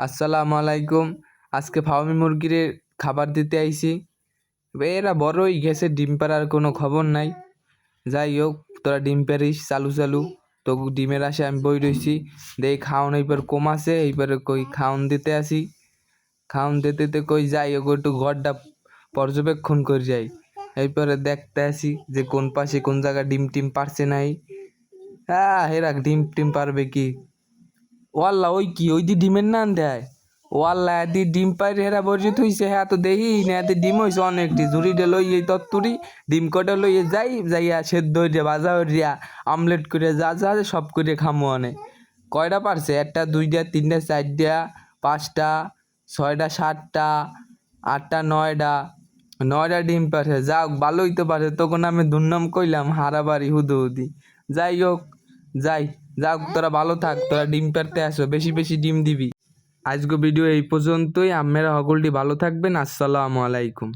আসসালামু আলাইকুম। আজকে ফার্মি মুরগির খাবার দিতে আইছি। এরা বড়ই গেছে, ডিম পাড়ার কোনো খবর নাই। যাই হোক, তোরা ডিম পারিস, চালু চালু। তো ডিমের আসে আমি বই রইছি। দেই খাওন এইবার কম আছে, এইবারে কই খাওন দিতে আসি। খাওন দিতে দিতে কই যাই হোক, একটু ঘরটা পর্যবেক্ষণ করে যাই। এরপরে দেখতে আসি যে কোন পাশে কোন জায়গায় ডিম টিম পারছে নাই। হ্যাঁ হেরা ডিম টিম পারবে কি? ওয়াল্লা, ওই কি? ওই দি ডিমের নান দেয়? ওয়াল্লা, এদি ডিম পাই হেরা বসে থইছে হ্যাঁ তো দেখি না, এদি ডিম হইছে অনেকটি ঝুড়িটা লই এই তত্তুরি, ডিম কটা লইয়ে যাই, যাইয়া সেদ্ধ হইয়া, ভাজা হইয়া, আমলেট করে যা যা সব করে খামো অনেক কয়টা পারছে? একটা দুই দুইটা তিনটা চারটা পাঁচটা ছয়টা সাতটা আটটা নয়টা নয়টা ডিম পারছে। যাক, ভালোই তো পারছে। তখন আমি দুর্নাম কইলাম, হারাবাড়ি হুদু হুদি। যাই হোক, যাই। যাক, তোরা ভালো থাক, তোরা ডিম পারতে আসো, বেশি বেশি ডিম দিবি। আজকে ভিডিও এই পর্যন্তই আপনারা সকলটি ভালো থাকবেন, আসসালামু আলাইকুম।